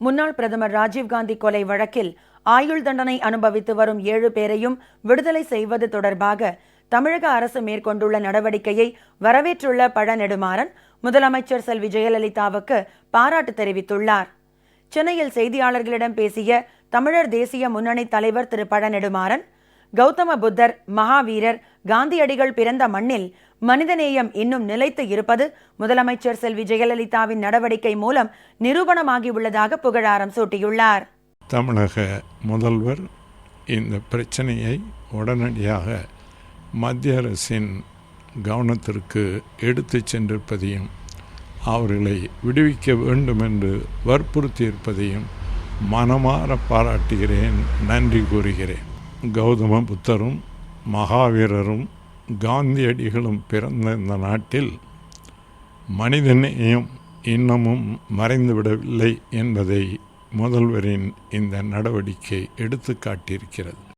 முன்னாள் பிரதமர் ராஜீவ்காந்தி கொலை வழக்கில் ஆயுள் தண்டனை அனுபவித்து வரும் ஏழு பேரையும் விடுதலை செய்வது தொடர்பாக தமிழக அரசு மேற்கொண்டுள்ள நடவடிக்கையை வரவேற்றுள்ள பழ நெடுமாறன் முதலமைச்சர் செல்வி ஜெயலலிதாவுக்கு பாராட்டு தெரிவித்துள்ளார். சென்னையில் செய்தியாளர்களிடம் பேசிய தமிழர் தேசிய முன்னணி தலைவர் திரு பழ நெடுமாறன் கௌதம புத்தர் மகாவீரர் காந்தியடிகள் பிறந்த மண்ணில் மனிதநேயம் இன்னும் நிலைத்து இருப்பது முதலமைச்சர் செல்வி ஜெயலலிதாவின் நடவடிக்கை மூலம் நிரூபணமாகியுள்ளதாக புகழாரம் சூட்டியுள்ளார். தமிழக முதல்வர் இந்த பிரச்சனையை உடனடியாக மத்திய அரசின் கவனத்திற்கு எடுத்துச் சென்றிருப்பதையும் அவர்களை விடுவிக்க வேண்டும் என்று வற்புறுத்தியிருப்பதையும் மனமாற பாராட்டுகிறேன். நன்றி கூறுகிறேன். கௌதம புத்தரும் மகாவீரரும் காந்தியடிகளும் பிறந்த இந்த நாட்டில் மனிதநேயம் இன்னமும் மறைந்துவிடவில்லை என்பதை முதல்வரின் இந்த நடவடிக்கை எடுத்து காட்டியிருக்கிறது